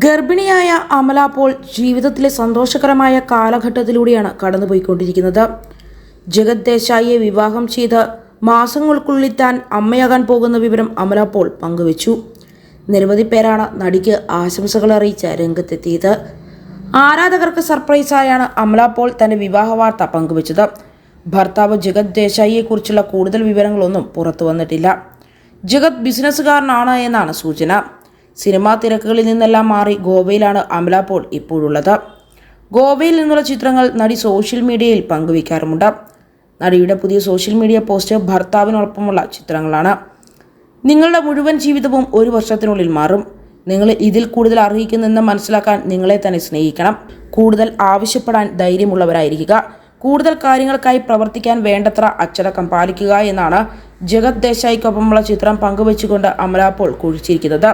ഗർഭിണിയായ അമല പോൾ ജീവിതത്തിലെ സന്തോഷകരമായ കാലഘട്ടത്തിലൂടെയാണ് കടന്നുപോയിക്കൊണ്ടിരിക്കുന്നത്. ജഗത് ദേശായിയെ വിവാഹം ചെയ്ത് മാസങ്ങൾക്കുള്ളിൽ താൻ അമ്മയാകാൻ പോകുന്ന വിവരം അമല പോൾ പങ്കുവച്ചു. നിരവധി പേരാണ് നടിക്ക് ആശംസകൾ അറിയിച്ച് രംഗത്തെത്തിയത്. ആരാധകർക്ക് സർപ്രൈസായാണ് അമല പോൾ തന്റെ വിവാഹ വാർത്ത പങ്കുവച്ചത്. ഭർത്താവ് ജഗത് ദേശായിയെക്കുറിച്ചുള്ള കൂടുതൽ വിവരങ്ങളൊന്നും പുറത്തു വന്നിട്ടില്ല ജഗത് ബിസിനസ്സുകാരനാണ് എന്നാണ് സൂചന. സിനിമാ തിരക്കുകളിൽ നിന്നെല്ലാം മാറി ഗോവയിലാണ് അമല പോൾ ഇപ്പോഴുള്ളത്. ഗോവയിൽ നിന്നുള്ള ചിത്രങ്ങൾ നടി സോഷ്യൽ മീഡിയയിൽ പങ്കുവയ്ക്കാറുമുണ്ട്. നടിയുടെ പുതിയ സോഷ്യൽ മീഡിയ പോസ്റ്റ് ഭർത്താവിനൊപ്പമുള്ള ചിത്രങ്ങളാണ്. നിങ്ങളുടെ മുഴുവൻ ജീവിതവും ഒരു വർഷത്തിനുള്ളിൽ മാറും. നിങ്ങൾ ഇതിൽ കൂടുതൽ അർഹിക്കുന്നെന്ന് മനസ്സിലാക്കാൻ നിങ്ങളെ തന്നെ സ്നേഹിക്കണം. കൂടുതൽ ആവശ്യപ്പെടാൻ ധൈര്യമുള്ളവരായിരിക്കുക. കൂടുതൽ കാര്യങ്ങൾക്കായി പ്രവർത്തിക്കാൻ വേണ്ടത്ര അച്ചടക്കം പാലിക്കുക എന്നാണ് ജഗത് ദേശായിക്കൊപ്പമുള്ള ചിത്രം പങ്കുവച്ചുകൊണ്ട് അമലാപ്പോൾ പോൾ കുഴിച്ചിരിക്കുന്നത്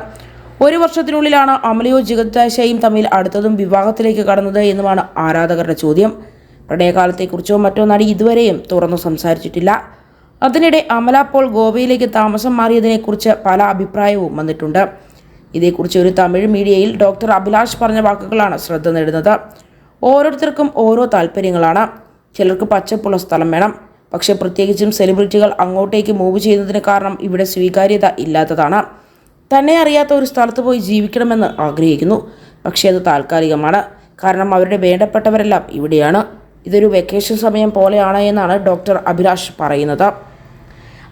ഒരു വർഷത്തിനുള്ളിലാണ് അമലിയോ ജിഗദ്ദാശയും തമ്മിൽ അടുത്തതും വിവാഹത്തിലേക്ക് കടന്നത് എന്നുമാണ് ആരാധകരുടെ ചോദ്യം. പ്രണയകാലത്തെക്കുറിച്ചോ മറ്റോ നടി ഇതുവരെയും തുറന്നു സംസാരിച്ചിട്ടില്ല. അതിനിടെ അമല പോൾ ഗോവയിലേക്ക് താമസം മാറിയതിനെക്കുറിച്ച് പല അഭിപ്രായവും വന്നിട്ടുണ്ട്. ഇതേക്കുറിച്ച് ഒരു തമിഴ് മീഡിയയിൽ ഡോക്ടർ അഭിലാഷ് പറഞ്ഞ വാക്കുകളാണ് ശ്രദ്ധ നേടുന്നത്. ഓരോരുത്തർക്കും ഓരോ താല്പര്യങ്ങളാണ് ചിലർക്ക് പച്ചപ്പുള്ള സ്ഥലം വേണം. പക്ഷേ പ്രത്യേകിച്ചും സെലിബ്രിറ്റികൾ അങ്ങോട്ടേക്ക് മൂവ് ചെയ്യുന്നതിന് കാരണം ഇവിടെ സ്വീകാര്യത ഇല്ലാത്തതാണ്. തന്നെ അറിയാത്ത ഒരു സ്ഥലത്ത് പോയി ജീവിക്കണമെന്ന് ആഗ്രഹിക്കുന്നു. പക്ഷേ അത് താൽക്കാലികമാണ്. കാരണം അവരുടെ വേണ്ടപ്പെട്ടവരെല്ലാം ഇവിടെയാണ്. ഇതൊരു വെക്കേഷൻ സമയം പോലെയാണ് എന്നാണ് ഡോക്ടർ അഭിലാഷ് പറയുന്നത്.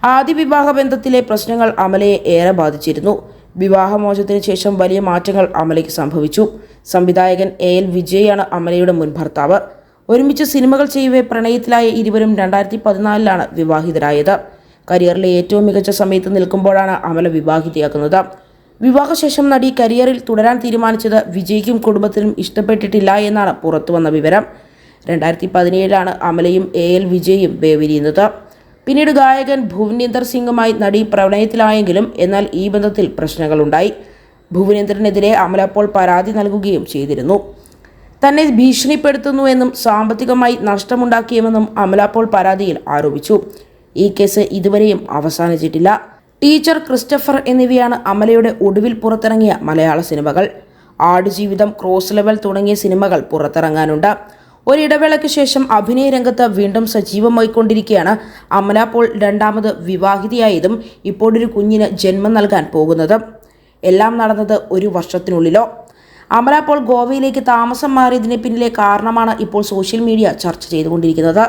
ആദ്യ വിവാഹ ബന്ധത്തിലെ പ്രശ്നങ്ങൾ അമലയെ ഏറെ ബാധിച്ചിരുന്നു. വിവാഹമോചനത്തിന് ശേഷം വലിയ മാറ്റങ്ങൾ അമലയ്ക്ക് സംഭവിച്ചു. സംവിധായകൻ എ എൽ വിജയാണ് അമലയുടെ മുൻ ഭർത്താവ്. ഒരുമിച്ച് സിനിമകൾ ചെയ്യവേ പ്രണയത്തിലായ ഇരുവരും രണ്ടായിരത്തി പതിനാലിലാണ് വിവാഹിതരായത്. കരിയറിലെ ഏറ്റവും മികച്ച സമയത്ത് നിൽക്കുമ്പോഴാണ് അമല വിവാഹിതയാക്കുന്നത് വിവാഹശേഷം നടി കരിയറിൽ തുടരാൻ തീരുമാനിച്ചത് വിജയ്ക്കും കുടുംബത്തിനും ഇഷ്ടപ്പെട്ടിട്ടില്ല എന്നാണ് പുറത്തുവന്ന വിവരം. രണ്ടായിരത്തി പതിനേഴിലാണ് അമലയും എ എൽ വിജയും വേവിരിയുന്നത് പിന്നീട് ഗായകൻ ഭുവനേന്ദർ സിംഗുമായി നടി പ്രണയത്തിലായെങ്കിലും എന്നാൽ ഈ ബന്ധത്തിൽ പ്രശ്നങ്ങളുണ്ടായി. ഭുവനേന്ദ്രനെതിരെ അമല അപ്പോൾ പരാതി നൽകുകയും ചെയ്തിരുന്നു. തന്നെ ഭീഷണിപ്പെടുത്തുന്നുവെന്നും സാമ്പത്തികമായി നഷ്ടമുണ്ടാക്കിയുമെന്നും അമല പോൾ പരാതിയിൽ ആരോപിച്ചു. ഈ കേസ് ഇതുവരെയും അവസാനിച്ചിട്ടില്ല. ടീച്ചർ ക്രിസ്റ്റഫർ എന്നിവയാണ് അമലയുടെ ഒടുവിൽ പുറത്തിറങ്ങിയ മലയാള സിനിമകൾ. ആടുജീവിതം ക്രോസ് ലെവൽ തുടങ്ങിയ സിനിമകൾ പുറത്തിറങ്ങാനുണ്ട്. ഒരിടവേളയ്ക്ക് ശേഷം അഭിനയ രംഗത്ത് വീണ്ടും സജീവമായിക്കൊണ്ടിരിക്കുകയാണ് അമല. പോൾ രണ്ടാമത് വിവാഹിതയായതും ഇപ്പോഴൊരു കുഞ്ഞിന് ജന്മം നൽകാൻ പോകുന്നതും. എല്ലാം നടന്നത് ഒരു വർഷത്തിനുള്ളിലോ? അമല പോൾ ഗോവയിലേക്ക് താമസം മാറിയതിന് പിന്നിലെ കാരണമാണ് ഇപ്പോൾ സോഷ്യൽ മീഡിയ ചർച്ച ചെയ്തുകൊണ്ടിരിക്കുന്നത്.